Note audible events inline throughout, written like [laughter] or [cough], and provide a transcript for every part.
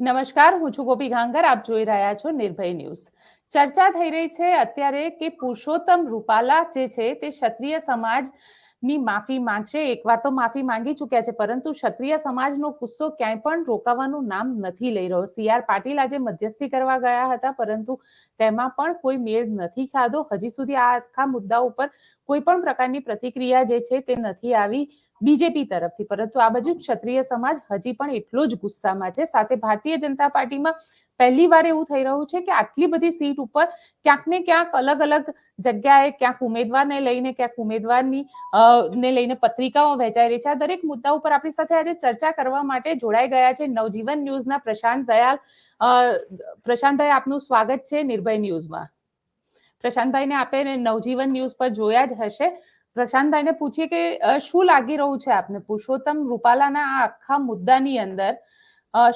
નમસ્કાર, હું છું ગોપી ગાંગર આપ જોઈ રહ્યા છો નિર્ભય ન્યૂઝ. ચર્ચા થઈ રહી છે અત્યારે કે પુરુષોત્તમ રૂપાલા જે છે તે ક્ષત્રિય સમાજની માફી માંગશે. એકવાર તો માફી માંગી ચુક્યા છે, પરંતુ ક્ષત્રિય સમાજનો ગુસ્સો ક્યાંય પણ રોકાવાનું નામ નથી લઈ રહ્યો. સી આર પાટીલ આજે મધ્યસ્થી કરવા ગયા હતા, પરંતુ તેમાં પણ કોઈ મેળ નથી ખાધો. હજી સુધી આ આખા મુદ્દા ઉપર કોઈ પણ પ્રકારની પ્રતિક્રિયા જે છે તે નથી આવી. બીજેપી તરફથી. પરંતુ આ બાજુ ક્ષત્રિય સમાજ હજી પણ એટલો જ ગુસ્સામાં છે. સાથે ભારતીય જનતા પાર્ટીમાં પહેલી વાર એવું થઈ રહ્યું છે કે આટલી બધી સીટ ઉપર ક્યાંક ને ક્યાંક અલગ અલગ જગ્યાએ ક્યાંક ઉમેદવારને લઈને, ક્યાંક ઉમેદવારની ને લઈને પત્રિકાઓ વહેંચાઈ રહી છે. આ દરેક મુદ્દા ઉપર આપણી સાથે આજે ચર્ચા કરવા માટે જોડાઈ ગયા છે નવજીવન ન્યૂઝના પ્રશાંત દયાલ. પ્રશાંતભાઈ, આપનું સ્વાગત છે નિર્ભય ન્યૂઝમાં. પ્રશાંતભાઈને આપે નવજીવન ન્યૂઝ પર જોયા જ હશે. પ્રશાંતભાઈને પૂછીએ કે શું લાગી રહ્યું છે આપને? પુરુષોત્તમ રૂપાલાના આ આખા મુદ્દાની અંદર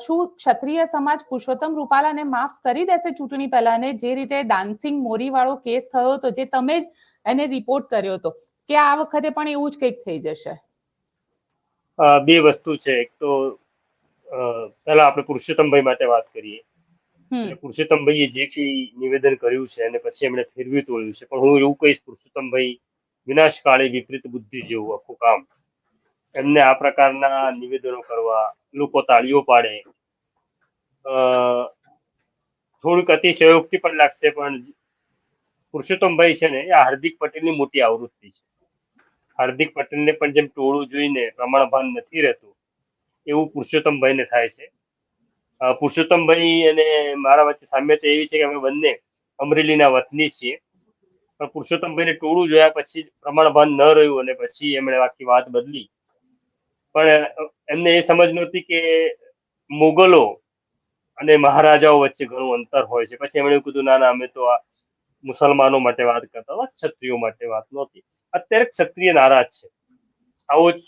શું ક્ષત્રિય સમાજ પુરુષોત્તમ રૂપાલાને માફ કરી દેશે ચૂંટણી પહેલા અને જે રીતે દાનસિંગ મોરી વાળો કેસ થયો હતો જે તમે જ એને રિપોર્ટ કર્યો હતો. કે આ વખતે પણ એવું જ કંઈક થઈ જશે? બે વસ્તુ છે. એક તો પહેલા આપણે પુરુષોત્તમભાઈ માટે વાત કરીએ. પુરુષોત્તમભાઈએ જે કઈ નિવેદન કર્યું છે અને પછી એમણે ફેરવી તોડ્યું છે પણ હું એવું કહીશ પુરુષોત્તમભાઈ વિનાશકાળે વિપરીત બુદ્ધિ જેવું આખું કામ. એમને આ પ્રકારના નિવેદનો કરવા લોકો તાળીઓ પાડે. થોડુંક અતિશયોક્તિ પણ લાગશે, પણ પુરુષોત્તમભાઈ છે ને, એ હાર્દિક પટેલની મોટી આવૃત્તિ છે. હાર્દિક પટેલને પણ જેમ ટોળું જોઈને પ્રમાણભાન નથી રહેતું, એવું પુરુષોત્તમભાઈને થાય છે. પુરુષોત્તમભાઈ અને મારા વચ્ચે સામ્યતા એવી છે કે અમે બંને અમરેલીના વતની છીએ. પુરુષોત્તમભાઈને ટોળું જોયા પછી પ્રમાણભાન ન રહ્યું અને પછી એમણે આખી વાત બદલી. પણ એમને એ સમજ નહોતી કે મુગલો અને મહારાજાઓ વચ્ચે ઘણું અંતર હોય છે. પછી એમણે કીધું, ના ના, અમે તો આ મુસલમાનો માટે વાત કરતા હતા, ક્ષત્રિયો માટે વાત નહોતી. અત્યારે ક્ષત્રિય નારાજ છે. આવો જ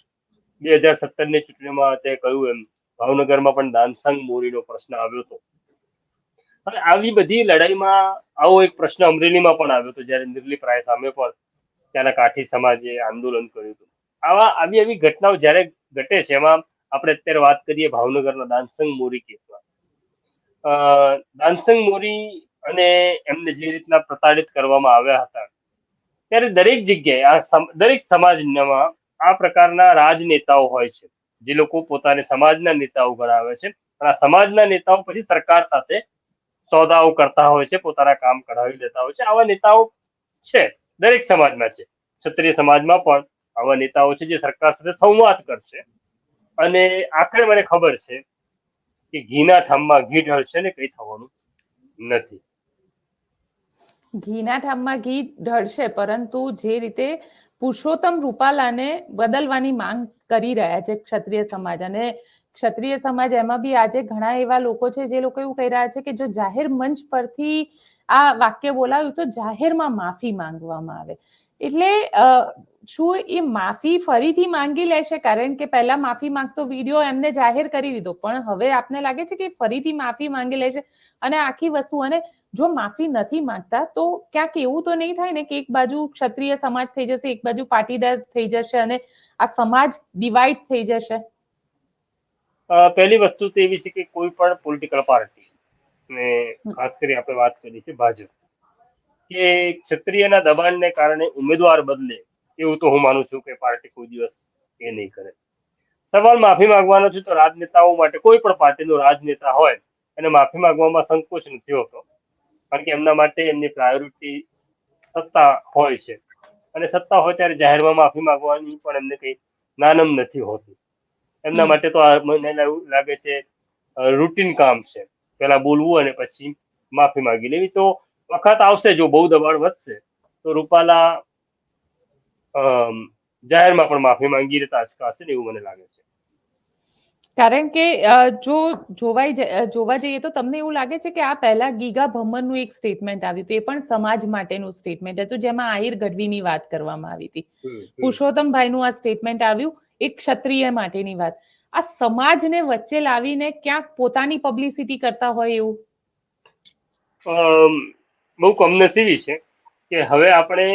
બે હજાર સત્તરની ચૂંટણીમાં તે કહ્યું એમ. ભાવનગરમાં પણ દાનસંગ મોરીનો પ્રશ્ન આવ્યો હતો. અને આવી બધી લડાઈમાં આવો એક પ્રશ્ન અમરેલીમાં પણ આવ્યો હતો, જ્યારે નિર્લી પ્રાય સામે પણ ત્યાંના કાઠી સમાજે આંદોલન કર્યું હતું. આવા આવી આવી ઘટનાઓ જ્યારે ઘટે છે, એમાં આપણે અત્યારે વાત કરીએ ભાવનગરના દાનસંગ મોરી કેસમાં. દાનસંગ મોરી અને એમને જે રીતના પ્રતાડિત કરવામાં આવ્યા હતા, ત્યારે દરેક જગ્યાએ આ દરેક સમાજમાં આ પ્રકારના રાજનેતાઓ હોય છે, જે લોકો પોતાને સમાજના નેતાઓ ગણાવે છે. અને આ સમાજના નેતાઓ પછી સરકાર સાથે સોદાઓ કરતા હોય છે, પોતાના કામ કઢાવી લેતા હોય છે. આવા નેતાઓ છે, દરેક સમાજમાં છે. ક્ષત્રિય સમાજમાં પણ આવા નેતાઓ છે જે સરકાર સાથે સંવાદ કરશે. અને આખરે મને ખબર છે કે ઘીના ઠામમાં ઘી ઢળશે ને કઈ થવાનું નથી. ઘીના ઠામમાં ઘી ઢળશે, પરંતુ જે રીતે પુરુષોત્તમ રૂપાલાને બદલવાની માંગ કરી રહ્યા છે ક્ષત્રિય સમાજ અને ક્ષત્રિય સમાજ એમાં બી આજે ઘણા એવા લોકો છે જે લોકો એવું કહી રહ્યા છે કે જો જાહેર મંચ પરથી આ વાક્ય બોલાવ્યું તો જાહેરમાં માફી માંગવામાં આવે. એટલે શું એ માફી ફરીથી માંગી લેશે? કારણ કે પહેલા માફી માંગતો વીડિયો એમને જાહેર કરી દીધો. પણ હવે આપને લાગે છે કે ફરીથી માફી માંગી લેશે અને આખી વસ્તુ અને જો માફી નથી માંગતા તો ક્યાંક એવું તો નહીં થાય ને કે એક બાજુ ક્ષત્રિય સમાજ થઈ જશે, એક બાજુ પાટીદાર થઈ જશે અને આ સમાજ ડિવાઈડ થઈ જશે. પહેલી વસ્તુ તો એવી છે કે કોઈ પણ પોલિટિકલ પાર્ટી ને ખાસ કરી આપણે વાત કરી છે ભાજપ, કે ક્ષત્રિયના દબાણને કારણે ઉમેદવાર બદલે, એવું તો હું માનું છું કે પાર્ટી કોઈ દિવસ એ નહીં કરે. સવાલ માફી માંગવાનો છે તો રાજનેતાઓ માટે કોઈ પણ પાર્ટીનો રાજનેતા હોય અને માફી માંગવામાં સંકોચ નથી હોતો, કારણ કે એમના માટે એમની પ્રાયોરિટી સત્તા હોય છે. અને સત્તા હોય ત્યારે જાહેરમાં માફી માંગવાની પણ એમને કઈ નાનમ નથી હોતી. એમના માટે તો મને એવું લાગે છે રૂટીન કામ છે. પેલા બોલવું અને પછી માફી માંગી લેવી. તો વખત આવશે જો બહુ દબાણ વધશે તો રૂપાલા જાહેરમાં પણ માફી માંગી લેતા અચકાશે ને એવું મને લાગે છે. કારણ કે જો જોવાઈ જોવા જઈએ તો તમને એવું લાગે છે કે આ પહેલા ગીગા ભમરનું એક સ્ટેટમેન્ટ આવ્યું હતું. એ પણ સમાજ માટેનું સ્ટેટમેન્ટ હતું જેમાં આહિર ગઢવીની વાત કરવામાં આવી હતી. પુરુષોત્તમભાઈનું આ સ્ટેટમેન્ટ આવ્યું. એક ક્ષત્રિય માટેની વાત. આ સમાજને વચ્ચે લાવીને ક્યાંક પોતાની પબ્લિસિટી કરતા હોય એવું? બહુ કમનસીબી છે કે હવે આપણે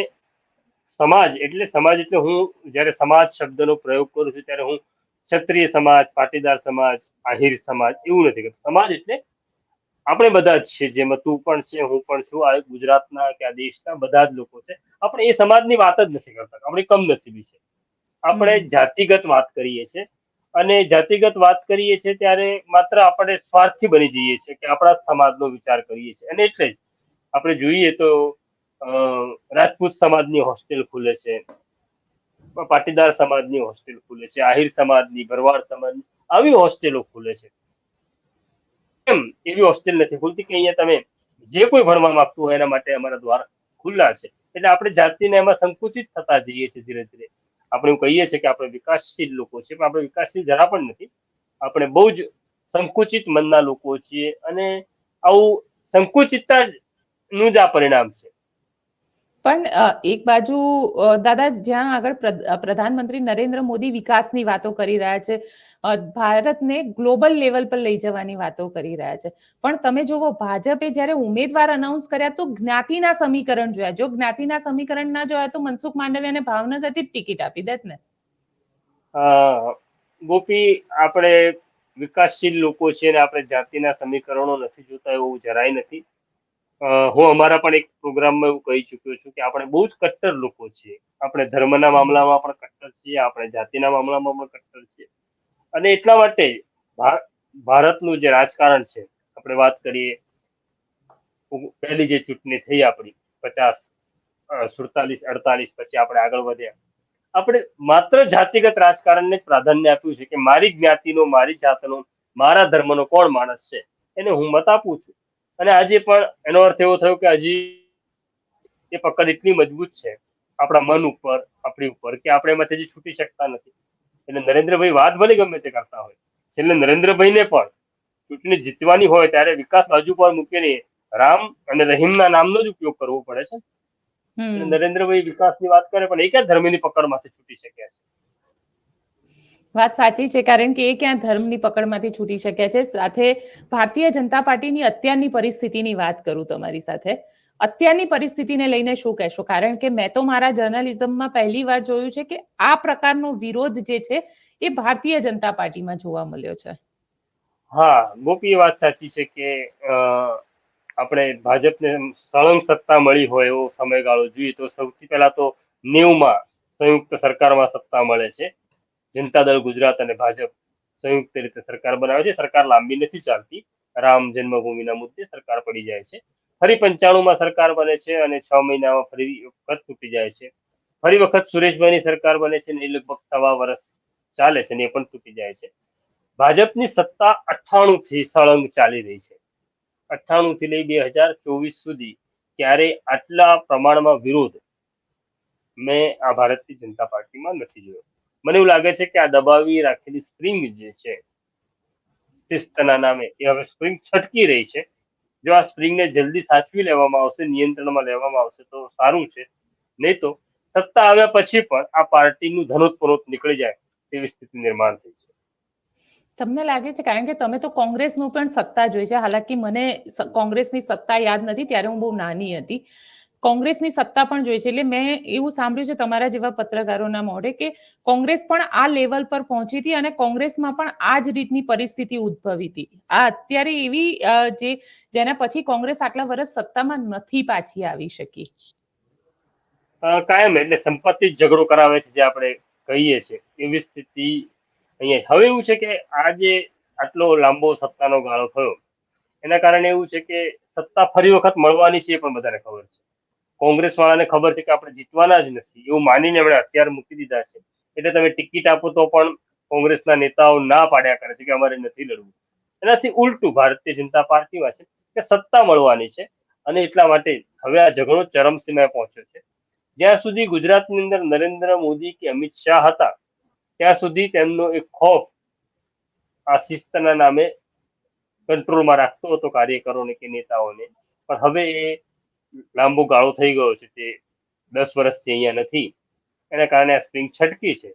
સમાજ, એટલે સમાજ એટલે હું જ્યારે સમાજ શબ્દનો પ્રયોગ કરું છું ત્યારે હું ક્ષત્રિય સમાજ, પાટીદાર સમાજ, આહિર સમાજ એવું નથી કરતું. સમાજ એટલે આપણે બધા જ છીએ જેમાં તું પણ છે, હું પણ છું, આ ગુજરાતના કે આ દેશના બધા જ લોકો છે. આપણે એ સમાજની વાત જ નથી કરતા. આપણે કમનસીબી છે. આપણે જાતિગત વાત કરીએ છીએ. અને જાતિગત વાત કરીએ છીએ ત્યારે માત્ર આપણે સ્વાર્થી બની જઈએ છીએ કે આપણા સમાજનો વિચાર કરીએ છીએ. અને એટલે જ આપણે જોઈએ તો રાજપૂત સમાજની હોસ્ટેલ ખુલે છે. પાટીદાર સમાજની હોસ્ટેલ ખુલે છે. આહિર સમાજની ભરવાડ સમાજની આવી હોસ્ટેલો ખુલે છે. કેમ? એવી હોસ્ટેલ નથી ખુલતી કે અહીંયા તમે જે કોઈ ભણવા માંગતું હોય એના માટે અમારા દ્વાર ખુલ્લા છે. એટલે આપણે જાતિને એમાં સંકુચિત થતા જઈએ છીએ ધીરે ધીરે. આપણે એવું કહીએ છીએ કે આપણે વિકાસશીલ લોકો છીએ, પણ આપણે વિકાસશીલ જરા પણ નથી. આપણે બહુ જ સંકુચિત મનના લોકો છીએ અને આવું સંકુચિતતા જ નું જ આ પરિણામ છે. પણ એક બાજુ દાદા જ્યાં આગળ પ્રધાનમંત્રી નરેન્દ્ર મોદી વિકાસની વાતો કરી રહ્યા છે ભારતને ગ્લોબલ લેવલ પર લઈ જવાની વાતો કરી રહ્યા છે. પણ તમે જુઓ ભાજપે જ્યારે ઉમેદવાર અનાઉન્સ કર્યા તો જ્ઞાતિના સમીકરણ જોયા. જો જ્ઞાતિના સમીકરણ ના જોયા તો મનસુખ માંડવિયાને ભાવનગરથી જ ટિકિટ આપી દેત ને. ગોપી, આપણે વિકાસશીલ લોકો છે ને આપણે જાતિના સમીકરણો નથી જોતા એવું જરાય નથી. હું અમારા પણ એક પ્રોગ્રામમાં એવું કહી ચૂક્યો છું કે આપણે બહુ જ કટ્ટર લોકો છીએ. આપણે ધર્મના મામલામાં પણ કટ્ટર છીએ, આપણે જાતિના મામલામાં પણ કટ્ટર છીએ. અને એટલા માટે ભારતનું જે રાજકારણ છે, આપણે વાત કરીએ પહેલી જે ચૂંટણી થઈ આપણી, પચાસ સુડતાલીસ, અડતાલીસ પછી આપણે આગળ વધ્યા. આપણે માત્ર જાતિગત રાજકારણને પ્રાધાન્ય આપ્યું છે કે મારી જ્ઞાતિનો, મારી જાતનો, મારા ધર્મનો કોણ માણસ છે? એને હું મત આપું છું. અને આજે પણ એનો અર્થ એવો થયો કે હજી એ પકડ એટલી મજબૂત છે આપણા મન ઉપર આપણી ઉપર કે આપણે એમાંથી હજી છૂટી શકતા નથી. એટલે નરેન્દ્રભાઈ વાત ભલે ગમે તે કરતા હોય છેલ્લે નરેન્દ્રભાઈને પણ ચૂંટણી જીતવાની હોય ત્યારે વિકાસ બાજુ પર મૂકીને રામ અને રહીમના નામનો જ ઉપયોગ કરવો પડે છે. નરેન્દ્રભાઈ વિકાસની વાત કરે પણ એ જ ધર્મની પકડમાંથી છૂટી શક્યા છે. વાત સાચી છે, કારણ કે એ ક્યાં ધર્મની પકડમાંથી છૂટી શક્યા છે. સાથે ભારતીય જનતા પાર્ટીની અત્યારની પરિસ્થિતિની વાત કરું તમારી સાથે. અત્યારની પરિસ્થિતિને લઈને શું કહેશો? કારણ કે મેં તો મારા જર્નલિઝમમાં પહેલી વાર જોયું છે કે આ પ્રકારનો વિરોધ જે છે, એ ભારતીય જનતા પાર્ટીમાં જોવા મળ્યો છે. હા, ગોપી વાત સાચી છે કે આપણે ભાજપને સળંગ સત્તા મળી હોય એવો સમયગાળો જોઈએ તો સૌથી પહેલા તો નેવમાં સંયુક્ત સરકારમાં સત્તા મળે છે. જનતા દળ ગુજરાત અને ભાજપ સંયુક્ત રીતે સરકાર બનાવે છે. સરકાર લાંબી નથી ચાલતી. રામ જન્મભૂમિના મુદ્દે સરકાર પડી જાય છે. ફરી પંચાણુંમાં સરકાર બને છે અને છ મહિનામાં ફરી વખત તૂટી જાય છે. ફરી વખત સુરેશભાઈની સરકાર બને છે એ લગભગ સવા વર્ષ ચાલે છે અને એ પણ તૂટી જાય છે. ભાજપની સત્તા અઠ્ઠાણું થી સળંગ ચાલી રહી છે. અઠ્ઠાણું થી લઈ બે હજાર ચોવીસ સુધી ક્યારે આટલા પ્રમાણમાં વિરોધ મેં આ ભારતીય જનતા પાર્ટીમાં નથી જોયો. મને એવું લાગે છે કે આ દબાવી રાખેલી સ્પ્રિંગ જે છે શિસ્તના નામે, એ હવે સ્પ્રિંગ છટકી રહી છે. જો આ સ્પ્રિંગને જલ્દી સાચવી લેવામાં આવશે, નિયંત્રણમાં લેવામાં આવશે, તો સારું છે. નહીં તો સત્તા આવ્યા પછી પણ આ પાર્ટીનું ધનોત્પરોત નીકળી જાય તેવી સ્થિતિ નિર્માણ થઈ છે. તમને લાગે છે? કારણ કે તમે તો કોંગ્રેસનું પણ સત્તા જોઈ છે. હાલાકી મને કોંગ્રેસની સત્તા યાદ નથી, ત્યારે હું બહુ નાની હતી. કોંગ્રેસની સત્તા પણ જોઈ છે. એટલે મેં એવું સાંભળ્યું છે તમારા જેવા પત્રકારોના મોઢે કે કોંગ્રેસ પણ આ લેવલ પર પહોંચી હતી અને કોંગ્રેસમાં પણ આ જ રીતની પરિસ્થિતિ ઉદ્ભવી હતી. આ અત્યારે એવી જે જેના પછી કોંગ્રેસ આટલા વર્ષ સત્તામાં નથી પાછી આવી શકી. કાયમ એટલે સંપત્તિ ઝઘડો કરાવે છે જે આપણે કહીએ છીએ. એવી સ્થિતિ અહીંયા હવે એવું છે કે આ જે આટલો લાંબો સત્તાનો ગાળો થયો, એના કારણે એવું છે કે સત્તા ફરી વખત મળવાની છે એ પણ બધાને ખબર છે. કોંગ્રેસ વાળાને ખબર છે કે આપણે જીતવાના જ નથી. એવું માનીને એમણે હથિયાર મૂકી દીધા છે. એટલે તમે ટિકિટ આપો તો પણ કોંગ્રેસના નેતાઓ ના પાડ્યા કરે છે કે અમારે નથી લડવું. એનાથી ઉલટું ભારતીય જનતા પાર્ટીમાં છે કે સત્તા મળવાની છે અને એટલા માટે હવે આ ઝઘડો ચરમસીમાએ પહોંચ્યો છે. જ્યાં સુધી ગુજરાતની અંદર નરેન્દ્ર મોદી કે અમિત શાહ હતા, ત્યાં સુધી તેમનો એક ખોફ આ શિસ્તના નામે કંટ્રોલમાં રાખતો હતો કાર્યકરોને કે નેતાઓને. પણ હવે એ લાંબો ગાળો થઈ ગયો છે તે દસ વર્ષથી અહીંયા નથી. એના કારણે આ સ્પ્રિંગ છટકી છે.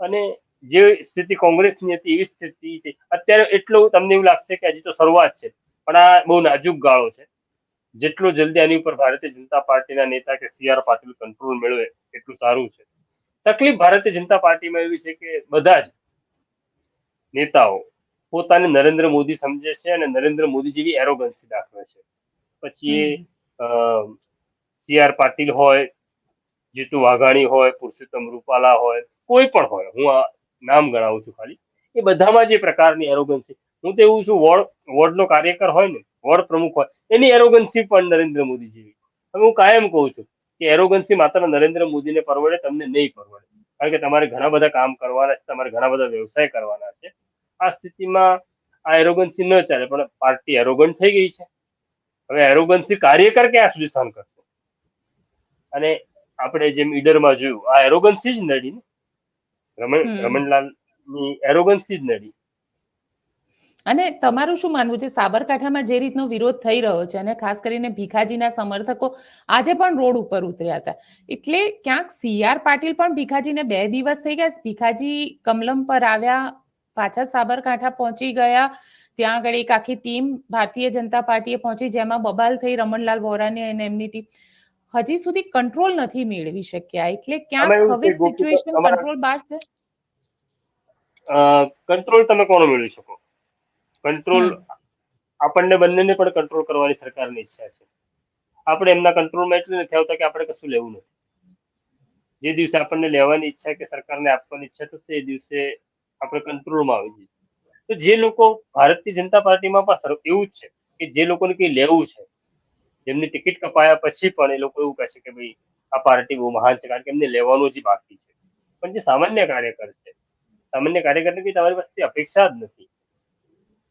અને જે સ્થિતિ કોંગ્રેસની હતી એવી સ્થિતિ અત્યારે એટલું તમને એવું લાગશે કે હજી તો શરૂઆત છે. પણ આ બહુ નાજુક ગાળો છે. જેટલું જલ્દી આની ઉપર ભારતીય જનતા પાર્ટીના નેતા કે સી આર પાટીલ કંટ્રોલ મેળવે, એટલું સારું છે. તકલીફ ભારતીય જનતા પાર્ટીમાં એવી છે કે બધા જ નેતાઓ પોતાને નરેન્દ્ર મોદી સમજે છે અને નરેન્દ્ર મોદી જેવી એરોગન્સી દાખવે છે. પછી. સી આર પાટીલ હોય, જીતુ વાઘાણી હોય, પુરુષોત્તમ રૂપાલા હોય, કોઈ પણ હોય, હું આ નામ ગણાવું છું ખાલી, એ બધામાં જે પ્રકારની એરોગન્સી હું તો એવું છું, વોર્ડ, વોર્ડનો કાર્યકર હોય ને, વોર્ડ પ્રમુખ હોય, એની એરોગન્સી પણ નરેન્દ્ર મોદી જેવી. હવે હું કાયમ કહું છું કે એરોગન્સી માત્ર નરેન્દ્ર મોદીને પરવડે, તમને નહીં પરવડે. કારણ કે તમારે ઘણા બધા કામ કરવાના છે, તમારે ઘણા બધા વ્યવસાય કરવાના છે. આ સ્થિતિમાં આ એરોગન્સી ન ચાલે, પણ પાર્ટી એરોગન્ટ થઈ ગઈ છે. હવે એરોગન્સી કાર્યકર ક્યાં સુધી સહન કરશે? અને આપણે જેમ ઈડરમાં જોયું આ એરોગન્સી જ નડી ને? રમણ રમણલાલની એરોગન્સી જ નડી. અને તમારું શું માનવું છે? સાબરકાંઠામાં જે રીતનો વિરોધ થઈ રહ્યો છે અને ખાસ કરીને ભીખાજીના સમર્થકો આજે પણ રોડ ઉપર ઉતર્યા હતા. એટલે ક્યાંક સીઆર પાટીલ પણ ભીખાજીને બે દિવસ થઈ ગયા. ભીખાજી કમલમ પર આવ્યા પાછા સાબરકાંઠા પહોંચી ગયા. ત્યાં આગળ એક આખી ટીમ ભારતીય જનતા પાર્ટીએ પહોંચી જેમાં બબાલ થઈ રમણલાલ વોરાની અને એમની ટીમ હજી સુધી કંટ્રોલ નથી મેળવી શક્યા એટલે ક્યાંક હવે સિચ્યુએશન કંટ્રોલ બહાર છે? કંટ્રોલ તમે કોનો મેળવી શકો? કંટ્રોલ આપણને બંનેને પણ કંટ્રોલ કરવાની સરકારની ઈચ્છા છે. આપણે એમના કંટ્રોલમાં એટલે નથી આવતા કે આપણે કશું લેવું નથી. જે દિવસે આપણને લેવાની ઈચ્છા કે સરકારને આપવાની ઈચ્છા થશે એ દિવસે આપણે કંટ્રોલમાં આવી જઈએ તો જે લોકો ભારતીય જનતા પાર્ટીમાં પણ એવું જ છે કે જે લોકોને કંઈ લેવું છે, જેમની ટિકિટ કપાયા પછી પણ એ લોકો એવું કહેશે કે ભાઈ આ પાર્ટી બહુ મહાન છે, કારણ કે એમને લેવાનું જ બાકી છે. પણ જે સામાન્ય કાર્યકર છે, સામાન્ય કાર્યકરને કંઈ તમારી પાસે અપેક્ષા જ નથી.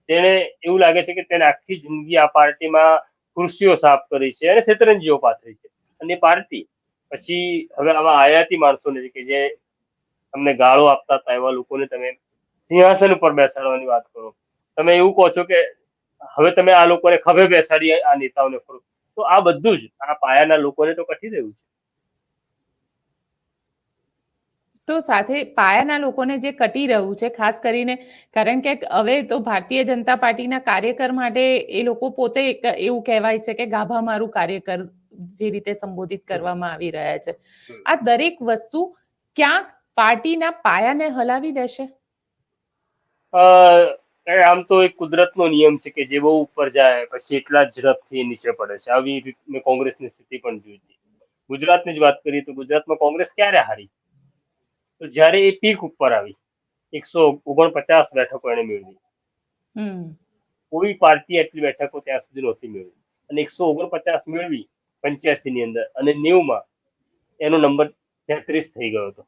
તેને એવું લાગે છે કે તેને આખી જિંદગી આ પાર્ટીમાં ખુરશીઓ સાફ કરી છે અને શેતરંજીઓ પાથરી છે. અને પાર્ટી, પછી હવે આવા આયાતી માણસો નથી કે જે તમને ગાળો આપતા હતા એવા લોકોને તમે સિંહાસન ઉપર બેસાડવાની વાત કરો. તમે એવું કહો છો કે હવે તમે આ લોકોને ખભે બેસાડી આ નેતાઓને કરો તો આ બધું જ આ પાયાના લોકોને તો કઠી રહ્યું છે. તો સાથે પાયાના લોકોને જે કટી રહ્યું છે, ખાસ કરીને કારણ કે હવે તો ભારતીય જનતા પાર્ટીના કાર્યકર માટે એ લોકો પોતે એવું કહેવાય છે કે ગાભા મારું કાર્યકર જે રીતે સંબોધિત કરવામાં આવી રહ્યા છે. આ દરેક વસ્તુ ક્યાંક પાર્ટીના પાયાને હલાવી દેશે? આમ તો એક કુદરતનો નિયમ છે કે જે બહુ ઉપર જાય પછી એટલા જ ઝડપથી નીચે પડે છે. આવી રીત કોંગ્રેસની સ્થિતિ પણ જોઈ ગુજરાતની જ વાત કરીએ તો ગુજરાતમાં કોંગ્રેસ ક્યારે હારી? તો જ્યારે એ પીક ઉપર આવી એકસો ઓગણપચાસ બેઠકો એને મેળવી. કોઈ પાર્ટી એટલી બેઠકો ત્યાં સુધી નહોતી મેળવી. અને એકસો ઓગણપચાસ મેળવી પંચ્યાસી ની અંદર અને નેવમાં એનો નંબર તેત્રીસ થઈ ગયો હતો.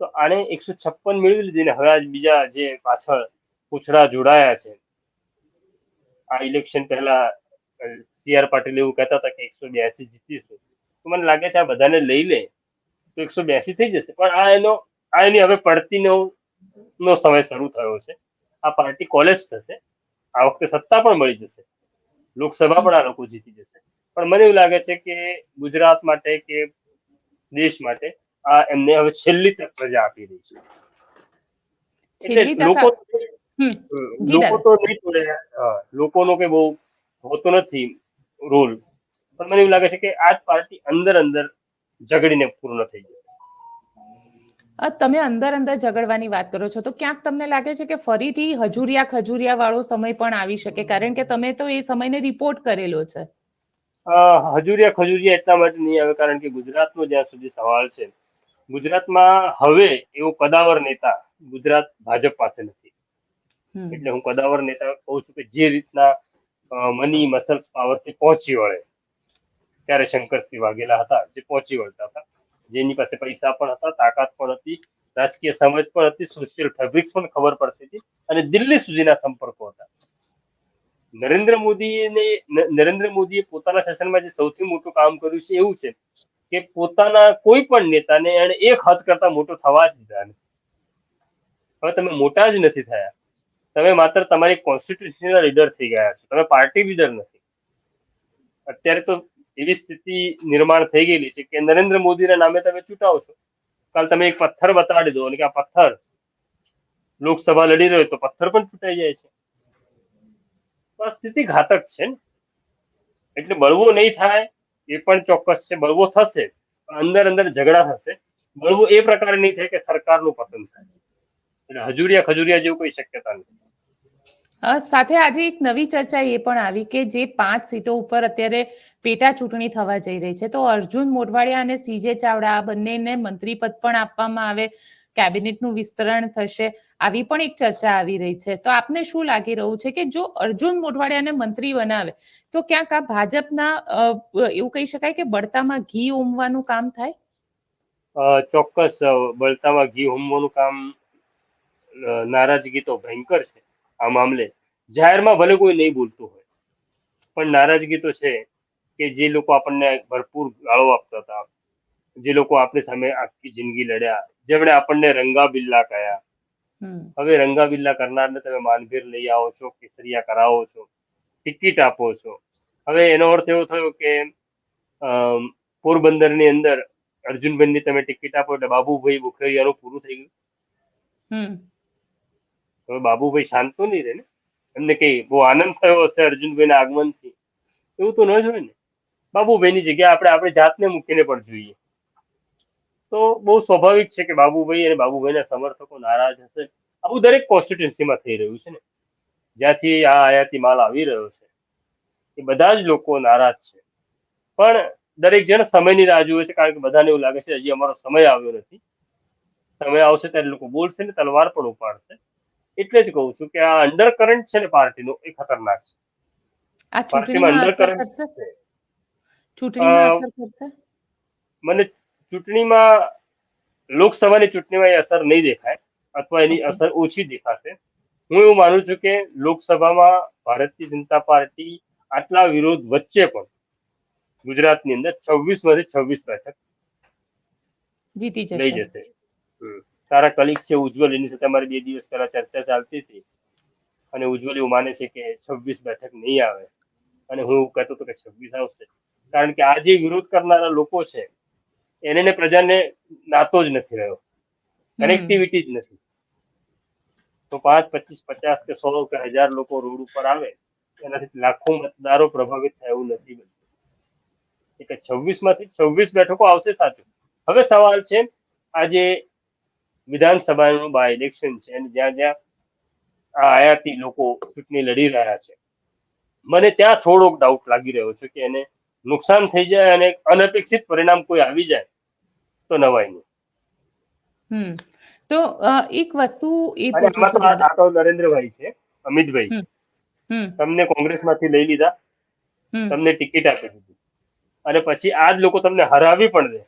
તો આને એકસો છપ્પન મેળવી લીધી ને હવે બીજા જે પાછળ પૂછડા જોડાયા છે. આ ઇલેક્શન પહેલા સી આર પાટીલ એવું કહેતા હતા કે એકસો બ્યાસી જીતીશું. તો મને લાગે છે આ બધાને લઈ લે. તો એકસો બ્યાસી થઈ જશે. પણ આ એનો, આ એની હવે પડતીનો, નો સમય શરૂ થયો છે. આ પાર્ટી કોલેજ થશે. આ વખતે સત્તા પણ મળી જશે. લોકસભા પણ આ લોકો જીતી જશે. પણ મને એવું લાગે છે કે ગુજરાત માટે કે દેશ માટે એમને હવે છેલ્લી તક રજા આપી રહી છે. એટલે લોકો લોકો તો નહીં તોડે લોકોનો કે બહુ હોતો નથી રોલ. પણ મને એવું લાગે છે કે આ જ પાર્ટી અંદર અંદર ઝઘડીને પૂર્ણ થઈ જશે. તમે અંદર અંદર ઝઘડવાની વાત કરો છો તો ક્યાંક તમને લાગે છે કે ફરીથી હજુરિયા ખજુરિયા વાળો સમય પણ આવી શકે? કારણ કે તમે તો એ સમયને રિપોર્ટ કરેલો છે. હજુરિયા ખજુરિયા એટલા માટે નહીં આવે કારણ કે ગુજરાતનો જ્યાં સુધી સવાલ છે ગુજરાતમાં હવે એવો કદાવર નેતા ગુજરાત ભાજપ પાસે નથી. એટલે હું કદાવર નેતા કહું છું કે જે રીતના મની મસલ્સ પાવરથી પહોંચી વળે ત્યારે શંકરસિંહ વાઘેલા હતા જે પહોંચી વળતા હતા. જેની પાસે પૈસા પણ હતા તાકાત પણ હતી રાજકીય સમજ પણ હતી સોશિયલ ફેબ્રિક્સ પણ ખબર પડતી હતી અને દિલ્હી સુધીના સંપર્કો હતા. નરેન્દ્ર મોદીને નરેન્દ્ર મોદીએ પોતાના શાસનમાં જે સૌથી મોટું કામ કર્યું છે એવું છે કે પોતાના કોઈ પણ નેતાને એને એક હદ કરતા મોટો થવા જ દીધા હવે તમે મોટા જ નથી થયા. તમે માત્ર તમારી કોન્સ્ટિટ્યુશનના લીડર થઈ ગયા છો. તમે પાર્ટી લીડર નથી. અત્યારે તો એવી સ્થિતિ નિર્માણ થઈ ગયેલી છે કે નરેન્દ્ર મોદીના નામે તમે ચૂંટાવો છો. કાલ તમે એક પથ્થર બતાડી દો અને કે આ પથ્થર લોકસભા લડી રહ્યો તો પથ્થર પણ છૂટાઈ જાય છે. આ સ્થિતિ ઘાતક છે ને. એટલે બળવો નહીં થાય. એ પણ ચોક્કસ છે. બળવો થશે અંદર અંદર ઝઘડા થશે. બળવો એ પ્રકારે નહીં થાય કે સરકારનું પતન થાય. એટલે હજુરિયા ખજુરિયા જેવું કોઈ શક્યતા નથી. સાથે આજે એક નવી ચર્ચા એ પણ આવી કે જે પાંચ સીટો ઉપર અત્યારે પેટા ચૂંટણી થવા જઈ રહી છે. તો અર્જુન મોઢવાડિયા અને સીજે ચાવડા આ બંનેને મંત્રી પદ પણ આપવામાં આવે કેબિનેટનું વિસ્તરણ થશે, આવી પણ એક ચર્ચા આવી રહી છે. તો આપને શું લાગી રહ્યું છે કે જો અર્જુન મોઢવાડિયાને મંત્રી બનાવે, તો ક્યાંક આ ભાજપના એવું કહી શકાય કે બળતામાં ઘી ઉમવાનું કામ થાય? ચોક્કસ બળતામાં ઘી હોમવાનું કામ નારાજગી તો ભયંકર છે આ મામલે. જાહેરમાં ભલે કોઈ નહીં બોલતું હોય, પણ નારાજગી તો છે કે જે લોકો આપણને ભરપૂર ગાળો આપતા હતા. જે લોકો આપણી સામે આખી જિંદગી લડ્યા જેમણે આપણને રંગા બિલ્લા કહ્યા હવે રંગા બિલ્લા કરનારને તમે માનભીર લઈ આવો છો કેસરિયા કરાવો છો ટિકિટ આપો છો. હવે એનો અર્થ એવો થયો કે પોરબંદરની અંદર અર્જુનબેનની તમે ટિકિટ આપો એટલે બાબુભાઈ બુખેરિયાનું પૂરું થઈ ગયું. હવે બાબુભાઈ શાંત તો નહીં રહે ને? એમને કઈ બહુ આનંદ થયો હશે અર્જુનભાઈના આગમનથી? એવું તો ન જ હોય ને? બાબુભાઈની જગ્યા આપણે આપણે જાતને મૂકીને પણ જોઈએ. તો બહુ સ્વાભાવિક છે કે બાબુભાઈ અને બાબુભાઈના સમર્થકો નારાજ હશે. આવું દરેક કોન્સ્ટિટ્યુન્સીમાં થઈ રહ્યું છે ને. જ્યાંથી આ આયાતી માલ આવી રહ્યો છે. એ બધા જ લોકો નારાજ છે. પણ દરેક જણ સમયની રાહ જુએ છે કારણ કે બધાને એવું લાગે છે હજી અમારો સમય આવ્યો નથી. સમય આવશે ત્યારે લોકો બોલશે ને તલવાર પણ ઉપાડશે. એટલે જ કહું છું કે આ અંડર કરંટ છે ને પાર્ટીનો એ ખતરનાક છે. પાર્ટીમાં ચૂંટણીમાં અસર undercurrent છે. ચૂંટણીમાં અ, અસર કરશે? મને ચૂંટણીમાં લોકસભાની ચૂંટણીમાં એ અસર નહીં દેખાય અથવા એની અસર ઓછી દેખાશે. હું એવું માનું છું કે લોકસભામાં ભારતીય જનતા પાર્ટી આટલા વિરોધ વચ્ચે પણ ગુજરાતની અંદર છવ્વીસમાંથી છવ્વીસ બેઠક જીતી લઈ જશે. તારા કલીગ છે ઉજ્જવલ એની સાથે અમારી બે દિવસ પહેલા ચર્ચા ચાલતી હતી. અને ઉજ્જવલ એવું માને છે કે છવ્વીસ બેઠક નહીં આવે. અને હું એવું કહેતો હતો કે છવ્વીસ આવશે. કારણ કે આ જે વિરોધ કરનારા લોકો છે એને પ્રજાને નાતો જ નથી રહ્યો. કનેક્ટિવિટી જ નથી. તો પાંચ પચીસ પચાસ કે સો કે હજાર લોકો રોડ ઉપર આવે એનાથી લાખો મતદારો પ્રભાવિત થાય એવું નથી બનતું. એટલે છવ્વીસમાંથી છવ્વીસ બેઠકો આવશે સાચું હવે સવાલ છે આજે વિધાનસભાનું બાય ઇલેક્શન છે અને જ્યાં જ્યાં આ આયાતી લોકો ચૂંટણી લડી રહ્યા છે મને ત્યાં થોડોક ડાઉટ લાગી રહ્યો છે કે એને નુકસાન થઈ જાય અને અનપેક્ષિત પરિણામ કોઈ આવી જાય. તો નવાય નહીં હમ. તો એક વસ્તુ એ પૂછું છું આ તો નરેન્દ્રભાઈ છે અમિતભાઈ છે. તમને કોંગ્રેસમાંથી લઈ લીધા. તમને ટિકિટ આપી દીધી. અને પછી આ જ લોકો તમને હરાવી પણ દે.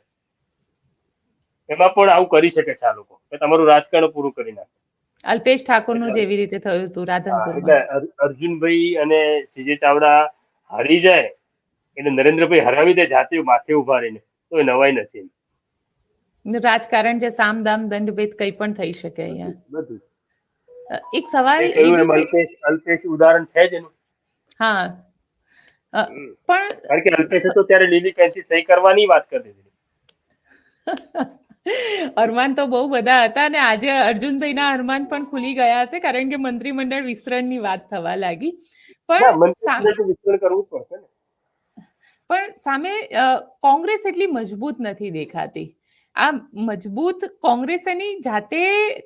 એમાં પણ આવું કરી શકે છે આ લોકો. કે તમારું રાજકારણ પૂરું કરી નાખે. અલ્પેશ ઠાકોરનું જેવી રીતે થયું હતું રાધનપુર અર્જુનભાઈ અને સીજે ચાવડા હારી જાય એટલે નરેન્દ્રભાઈ હરાવી દે જાતે માથે ઊભા રહીને. તો એ નવાઈ નથી. રાજકારણ છે સામ દામ દંડ ભેદ કંઈ પણ થઈ શકે અહીંયા. બધું. એક સવાલ અલ્પેશ અલ્પેશ ઉદાહરણ છે જ એનું. હા. પણ કારણ કે અલ્પેશ તો ત્યારે લીલી પેનથી સહી કરવાની વાત કરી દીધી. [laughs] અરમાન તો બહુ બધા હતા અને આજે અર્જુનભાઈના અરમાન પણ ખુલી ગયા હશે કારણ કે મંત્રીમંડળ વિસ્તરણની વાત થવા લાગી. પણ સામે વિસ્તરણ કરવું પડશે ને. પણ સામે કોંગ્રેસ એટલી મજબૂત નથી દેખાતી. આ મજબૂત કોંગ્રેસ એની જાતે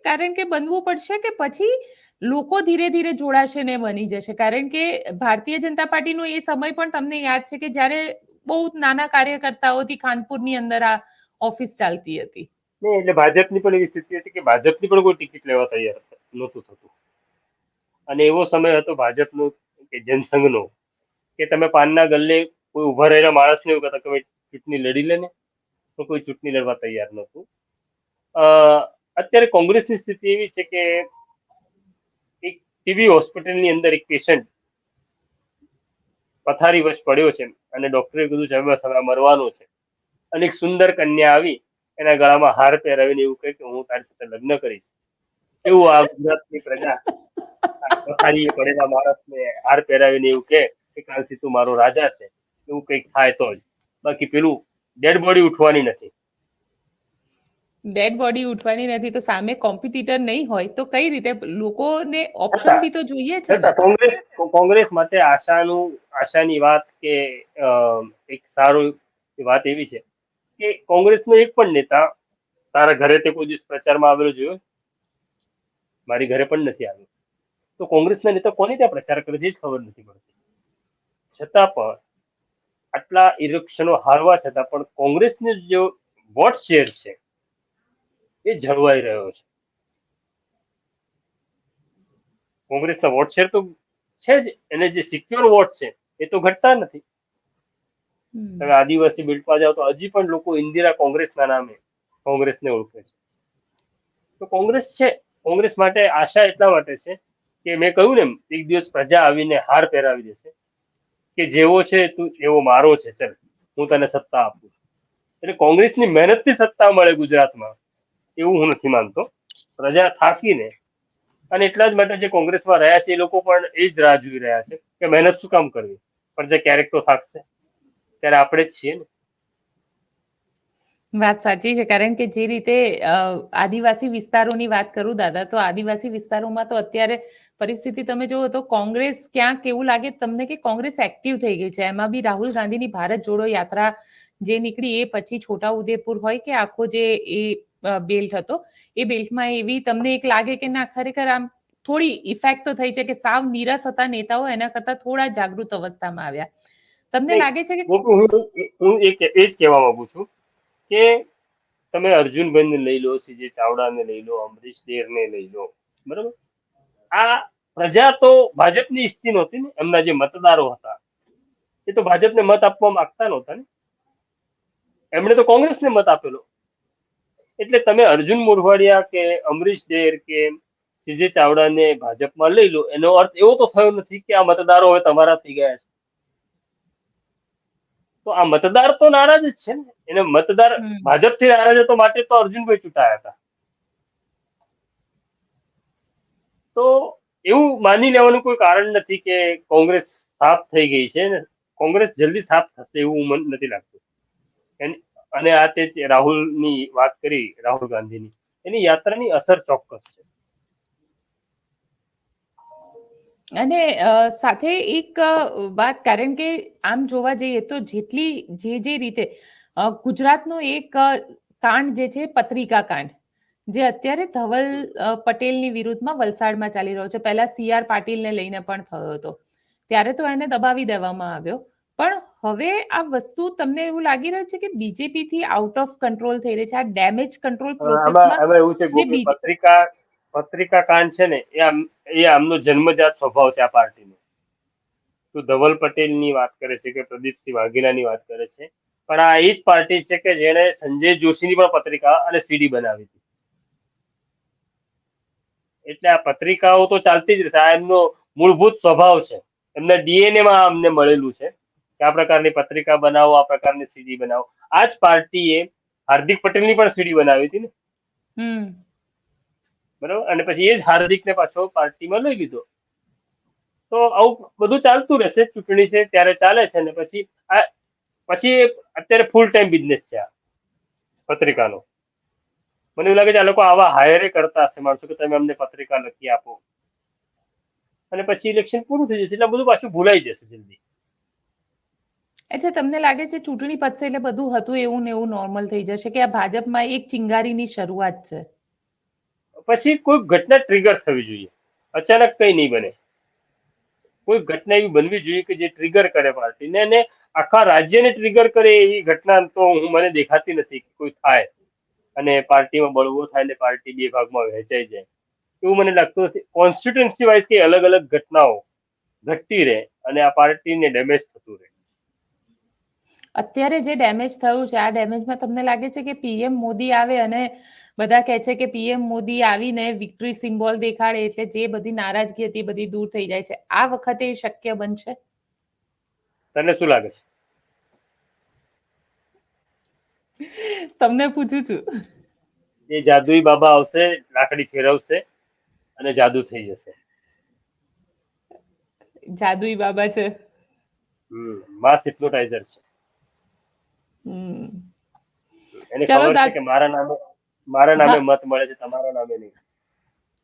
કારણ કે બનવું પડશે કે પછી લોકો ધીરે ધીરે જોડાશે ને બની જશે? કારણ કે ભારતીય જનતા પાર્ટીનો એ સમય પણ તમને યાદ છે કે જ્યારે બહુ નાના કાર્યકર્તાઓથી ખાનપુરની અંદર આ ઓફિસ ચાલતી હતી. એટલે ભાજપની પણ એવી સ્થિતિ હતી કે ભાજપની પણ કોઈ ટિકિટ લેવા તૈયાર નહોતું થતું. અને એવો સમય હતો ભાજપનો કે જનસંઘનો, કે તમે પાનના ગલ્લે કોઈ ઊભા રહેલા માણસને એવું કહેતા કે ભાઈ ચૂંટણી લડી લે ને. તો કોઈ ચૂંટણી લડવા તૈયાર નહોતું. અત્યારે કોંગ્રેસની સ્થિતિ એવી છે કે એક ટીબી હોસ્પિટલની અંદર એક પેશન્ટ પથારી વશ પડ્યો છે અને ડોક્ટરે કીધું છે હવે હવે મરવાનો છે. અને એક સુંદર કન્યા આવી, એના ગળામાં હાર પહેરાવીને એવું કહે કે, હું તારી સાથે લગ્ન કરીશ. એવું આ ગુજરાતની પ્રજા પથારી પડેલા માણસને હાર પહેરાવીને એવું કે, કાલથી તું મારો રાજા છે. એવું કંઈક થાય તો જ. બાકી પેલું ડેડ બોડી ઉઠવાની નથી. ડેડ બોડી ઉઠવાની નથી તો સામે કોમ્પિટિટર નહીં હોય તો કઈ રીતે? લોકોને ઓપ્શન બી તો જોઈએ છે કોંગ્રેસ કોંગ્રેસ માટે આશાનું આશાની વાત કે એક સારું વાત એવી છે કે કોંગ્રેસનો એક પણ નેતા તારા ઘરે તે કોઈ દિવસ પ્રચારમાં આવેલો જોયો? મારી ઘરે પણ નથી આવ્યો. તો કોંગ્રેસના નેતા કોની ત્યાં પ્રચાર કરે છે એ જ ખબર નથી પડતી. છતાં પણ આટલા ઇલેક્શનો હારવા છતાં પણ કોંગ્રેસનો જે વોટ શેર છે એ જળવાઈ રહ્યો છે. કોંગ્રેસના વોટ શેર તો છે જ એને જે સિક્યોર વોટ છે એ તો ઘટતા નથી. તમે આદિવાસી બિલ્ટમાં જાઓ તો હજી પણ લોકો ઇન્દિરા કોંગ્રેસના નામે કોંગ્રેસને ઓળખે છે. તો કોંગ્રેસ છે કોંગ્રેસ માટે આશા એટલા માટે છે કે મેં કહ્યું ને એક દિવસ પ્રજા આવીને હાર પહેરાવી દેશે. કે જેવો છે તું એવો મારો છે સર હું તને સત્તા આપું એટલે કોંગ્રેસની મહેનતથી સત્તા મળે ગુજરાતમાં, એવું હું નથી માનતો. પ્રજા થાકીને અને એટલા જ માટે જે કોંગ્રેસમાં રહ્યા છે, એ લોકો પણ એ જ રાહ જોઈ રહ્યા છે કે મહેનત શું કામ કરવી? પણ જે ક્યારેક તો થાકશે. ત્યારે આપણે જ છીએ ને. વાત સાચી છે. કારણ કે જે રીતે આદિવાસી વિસ્તારોની વાત કરું દાદા તો આદિવાસી વિસ્તારોમાં તો અત્યારે પરિસ્થિતિ તમે જુઓ તો કોંગ્રેસ ક્યાંક એવું લાગે તમને કે કોંગ્રેસ એક્ટિવ થઈ ગઈ છે. એમાં બી રાહુલ ગાંધીની ભારત જોડો યાત્રા જે નીકળી એ પછી છોટા ઉદેપુર હોય કે આખો જે એ બેલ્ટ હતો એ બેલ્ટમાં એવી તમને એક લાગે કે ના ખરેખર આમ થોડી ઇફેક્ટ તો થઈ છે કે સાવ નીરસ હતા નેતાઓ એના કરતા થોડા જાગૃત અવસ્થામાં આવ્યા. તમને લાગે છે કે હું એ જ કહેવા માંગુ છું. કે તમે અર્જુનભાઈને લઈ લો, સીજે ચાવડાને લઈ લો અમરીશ દેરને લઈ લો. બરાબર? આ પ્રજા તો ભાજપની ઈચ્છતી નહોતી ને, એમના જે મતદારો હતા. એ તો ભાજપને મત આપવા માંગતા નહોતા ને. એમણે તો કોંગ્રેસને મત આપેલો. એટલે તમે અર્જુન મોઢવાડિયા કે અમરીશ દેર કે સીજે ચાવડાને ભાજપમાં લઈ લો, એનો અર્થ એવો તો થયો નથી કે આ મતદારો હવે તમારા થઈ ગયા છે. તો આ મતદાર તો નારાજ જ છે ને. એને મતદાર. ભાજપથી નારાજ હતો માટે તો અર્જુનભાઈ ચૂંટાયા હતા. તો એવું માની લેવાનું કોઈ કારણ નથી કે કોંગ્રેસ સાફ થઈ ગઈ છે ને. કોંગ્રેસ જલ્દી સાફ થશે એવું મન નથી લાગતું. અને આ તે રાહુલની વાત કરી રાહુલ ગાંધીની એની યાત્રાની અસર ચોક્કસ છે. અને સાથે એક વાત કારણ કે આમ જોવા જઈએ તો જેટલી જે જે રીતે ગુજરાતનો એક કાંડ જે છે પત્રિકા કાંડ જે અત્યારે ધવલ પટેલની વિરુદ્ધમાં વલસાડમાં ચાલી રહ્યો છે. પહેલા સી આર પાટીલને લઈને પણ થયો હતો. ત્યારે તો એને દબાવી દેવામાં આવ્યો. પણ હવે આ વસ્તુ તમને એવું લાગી રહ્યું છે કે બીજેપી થી આઉટ ઓફ કંટ્રોલ થઈ રહી છે? આ ડેમેજ કંટ્રોલ પ્રોસેસમાં એવું છે પત્રિકા પત્રિકા કાંડ છે ને, એ આમનો જન્મજાત સ્વભાવ છે આ પાર્ટીનો. તું ધવલ પટેલની વાત કરે છે કે પ્રદીપસિંહ વાઘેલાની વાત કરે છે. પણ આ એ જ પાર્ટી છે કે જેણે સંજય જોશીની પણ પત્રિકા અને સીડી બનાવી હતી. એટલે આ પત્રિકાઓ તો ચાલતી જ રહેશે. આ એમનો મૂળભૂત સ્વભાવ છે. એમના ડીએનએ માં અમને મળેલું છે કે આ પ્રકારની પત્રિકા બનાવો, આ પ્રકારની સીડી બનાવો. આ જ પાર્ટીએ હાર્દિક પટેલની પણ સીડી બનાવી હતી ને. બરાબર? અને પછી એ જ હાર્દિકને પાછો પાર્ટીમાં લઈ લીધો. તો આવું બધું ચાલતું રહેશે, ચૂંટણી છે, ત્યારે ચાલે છે ને પછી આ, પછી અત્યારે ફૂલ ટાઈમ બિઝનેસ છે આ, પત્રિકાનો. મને એવું લાગે છે આ લોકો આવા હાયરે કરતા હશે, માણસો કે તમે અમને પત્રિકા લખી આપો. અને પછી ઇલેક્શન પૂરું થઈ જશે, એટલે બધું પાછું ભૂલાઈ જશે જલ્દી. અચ્છા, તમને લાગે છે ચૂંટણી પતશે એટલે બધું હતું એવું ને એવું નોર્મલ થઈ જશે કે આ ભાજપમાં એક ચિંગારીની શરૂઆત છે? પછી કોઈ ઘટના ટ્રિગર થવી જોઈએ. અચાનક કઈ નહીં બને. કોઈ ઘટના એવી બનવી જોઈએ કે જે ટ્રિગર કરે પાર્ટીને અને આખા રાજ્યને ટ્રિગર કરે એવી ઘટના તો હું મને દેખાતી નથી કે કોઈ થાય. અને પાર્ટીમાં બળવો થાય ને પાર્ટી બે ભાગમાં વહેંચાઈ જાય. એવું મને લાગતું નથી. કોન્સ્ટિટ્યુન્સી વાઇઝ કે અલગ અલગ ઘટનાઓ ઘટતી રહે અને આ પાર્ટીને ડેમેજ થતું રહે. અત્યારે જે ડેમેજ થયું છે આ ડેમેજમાં તમને લાગે છે કે પીએમ મોદી આવે અને બધા કહે છે કે પીએમ મોદી આવીને વિક્ટરી સિમ્બોલ દેખાડે એટલે જે બધી નારાજગી હતી બધી દૂર થઈ જાય છે. આ વખતે એ શક્ય બનશે? તને શું લાગે છે? તમને પૂછું છું. એ જાદુઈ બાબા આવશે લાકડી ફેરવશે અને જાદુ થઈ જશે. જાદુઈ બાબા છે. હમ માસ હિપ્નોટાઇઝર છે. એને ખબર છે કે મારા નામે મારા નામે મત મળે છે તમારા નામે નહીં.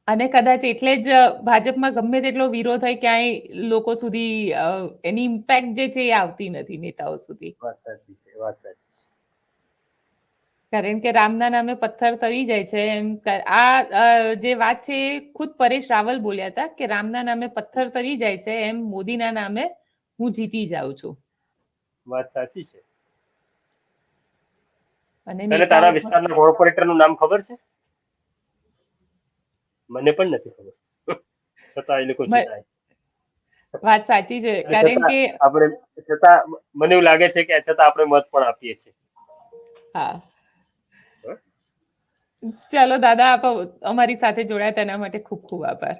અને કદાચ એટલે જ ભાજપમાં ગમે તેટલો વિરોધ હોય ક્યાંય લોકો સુધી એની ઇમ્પેક્ટ જે છે એ આવતી નથી નેતાઓ સુધી. કારણ કે રામના નામે પથ્થર તરી જાય છે એમ આ જે વાત છે એ ખુદ પરેશ રાવલ બોલ્યા હતા કે રામના નામે પથ્થર તરી જાય છે એમ મોદીના નામે હું જીતી જાઉં છું. વાત સાચી છે. અને તારા વિસ્તારના કોર્પોરેટરનું નામ ખબર છે? મને પણ નથી ખબર. છતાં એ લોકો વાત સાચી છે. કારણ કે આપણે છતાં મને એવું લાગે છે કે છતાં આપણે મત પણ આપીએ છીએ. હા. ચાલો દાદા આપ અમારી સાથે જોડાયા તેના માટે ખૂબ ખૂબ આભાર.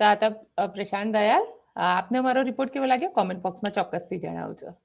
તો આ પ્રશાંત દયાલ આપને અમારો રિપોર્ટ કેવો લાગ્યો? કોમેન્ટ બોક્સમાં ચોક્કસથી જણાવજો.